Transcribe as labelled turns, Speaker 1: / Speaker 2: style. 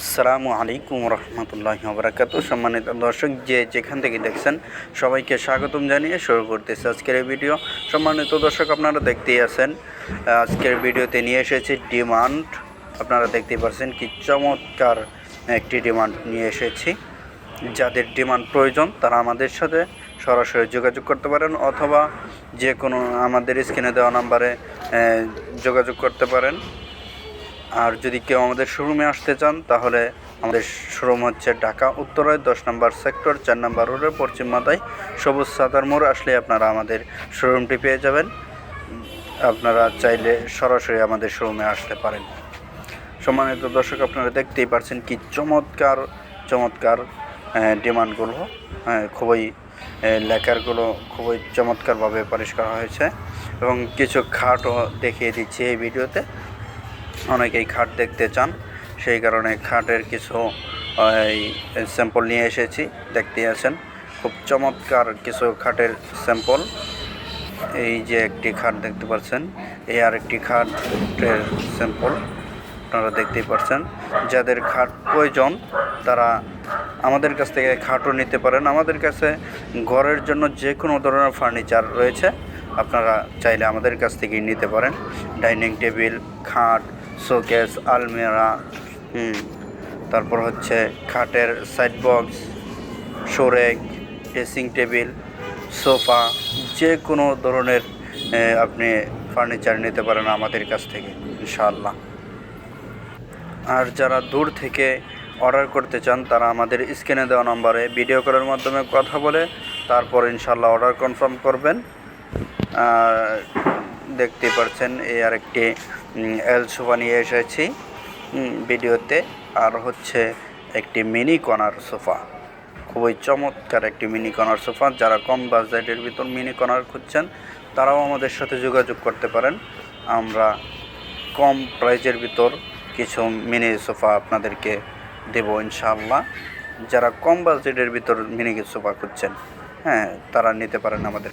Speaker 1: আসসালামু আলাইকুম রহমতুল্লাহ বরাকাত সম্মানিত দর্শক, যে যেখান থেকে দেখছেন, সবাইকে স্বাগতম জানিয়ে শুরু করতেছি আজকের এই ভিডিও। সম্মানিত দর্শক, আপনারা দেখতেই আছেন, আজকের ভিডিওতে নিয়ে এসেছি ডিমান্ড। আপনারা দেখতেই পাচ্ছেন কি চমৎকার একটি ডিমান্ড নিয়ে এসেছি। যাদের ডিমান্ড প্রয়োজন, তারা আমাদের সাথে সরাসরি যোগাযোগ করতে পারেন অথবা যে কোনো আমাদের স্ক্রিনে দেওয়া নাম্বারে যোগাযোগ করতে পারেন। আর যদি কেউ আমাদের শোরুমে আসতে চান তাহলে আমাদের শোরুম হচ্ছে ঢাকা উত্তরায় দশ নম্বর সেক্টর চার নম্বর রোডের পশ্চিম মাথায় সবুজ সাদার মোড়। আসলে আপনারা আমাদের শোরুমটি পেয়ে যাবেন। আপনারা চাইলে সরাসরি আমাদের শোরুমে আসতে পারেন। সম্মানিত দর্শক আপনারা দেখতেই পারছেন কি চমৎকার চমৎকার ডিমান্ডগুলো হ্যাঁ, খুবই লেকারগুলো খুবই চমৎকারভাবে পরিষ্কার হয়েছে। এবং কিছু খাটও দেখিয়ে দিচ্ছি এই ভিডিওতে। অনেকেই খাট দেখতে চান। সেই কারণে খাটের কিছু এই স্যাম্পল নিয়ে এসেছি, দেখতে আছেন। খুব চমৎকার কিছু খাটের স্যাম্পল এই যে একটি খাট দেখতে পাচ্ছেন, এই আর একটি খাটের স্যাম্পল আপনারা দেখতেই পাচ্ছেন। যাদের খাট প্রয়োজন, তারা আমাদের কাছ থেকে খাটও নিতে পারেন। আমাদের কাছে ঘরের জন্য যে কোনো ধরনের ফার্নিচার রয়েছে, আপনারা চাইলে আমাদের কাছ থেকেই নিতে পারেন। ডাইনিং টেবিল, খাট শোকেস, আলমিরা, হুম, তারপর হচ্ছে খাটের সাইড বক্স শোরেক ড্রেসিং টেবিল সোফা যে কোনো ধরনের আপনি ফার্নিচার নিতে পারেন আমাদের কাছ থেকে, ইনশাআল্লাহ। আর যারা দূর থেকে অর্ডার করতে চান, তারা আমাদের স্ক্রিনে দেওয়া নম্বরে ভিডিও কলের মাধ্যমে কথা বলে, তারপর ইনশাল্লাহ অর্ডার কনফার্ম করবেন। দেখতে পাচ্ছেন, এই আরেকটি এল সোফা নিয়ে এসেছি। ভিডিওতে। আর হচ্ছে একটি মিনি কর্নার সোফা। খুবই চমৎকার একটি মিনি কর্নার সোফা। যারা কম বাজেটের ভিতর মিনি কর্নার খুঁজছেন, তারাও আমাদের সাথে যোগাযোগ করতে পারেন। আমরা কম প্রাইজের ভিতর কিছু মিনি সোফা আপনাদেরকে দেবো ইনশাআল্লাহ। যারা কম বাজেটের ভিতর মিনি সোফা খুঁজছেন হ্যাঁ তারা নিতে পারেন আমাদের